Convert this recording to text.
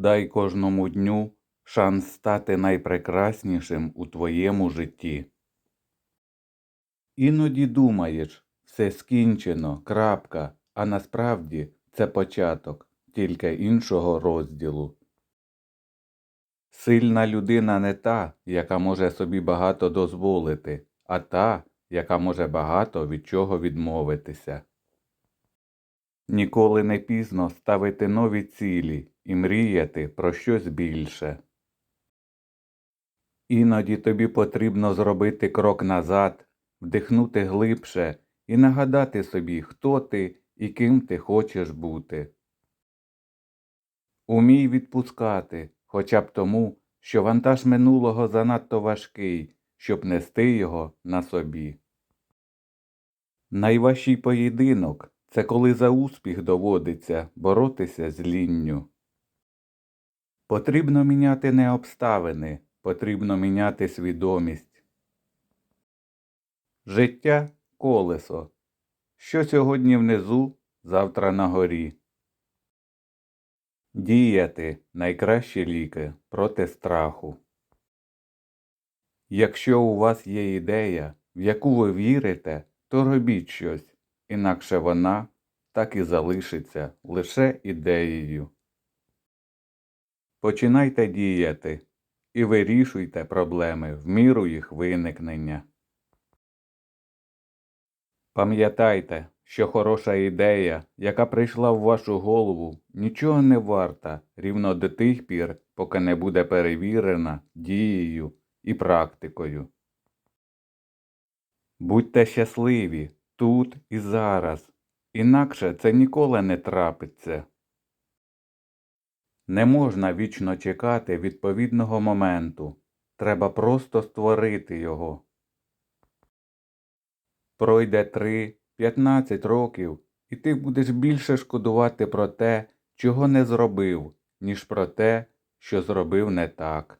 Дай кожному дню шанс стати найпрекраснішим у твоєму житті. Іноді думаєш, все скінчено, крапка, а насправді це початок тільки іншого розділу. Сильна людина не та, яка може собі багато дозволити, а та, яка може багато від чого відмовитися. Ніколи не пізно ставити нові цілі і мріяти про щось більше. Іноді тобі потрібно зробити крок назад, вдихнути глибше і нагадати собі, хто ти і ким ти хочеш бути. Умій відпускати, хоча б тому, що вантаж минулого занадто важкий, щоб нести його на собі. Найважчий поєдинок це коли за успіх доводиться боротися з лінню. Потрібно міняти не обставини, потрібно міняти свідомість. Життя колесо. Що сьогодні внизу, завтра на горі. Діяти найкращі ліки проти страху. Якщо у вас є ідея, в яку ви вірите, то робіть щось, інакше вона так і залишиться лише ідеєю. Починайте діяти і вирішуйте проблеми в міру їх виникнення. Пам'ятайте, що хороша ідея, яка прийшла в вашу голову, нічого не варта рівно до тих пір, поки не буде перевірена дією і практикою. Будьте щасливі тут і зараз, інакше це ніколи не трапиться. Не можна вічно чекати відповідного моменту, треба просто створити його. Пройде три, п'ятнадцять років, і ти будеш більше шкодувати про те, чого не зробив, ніж про те, що зробив не так.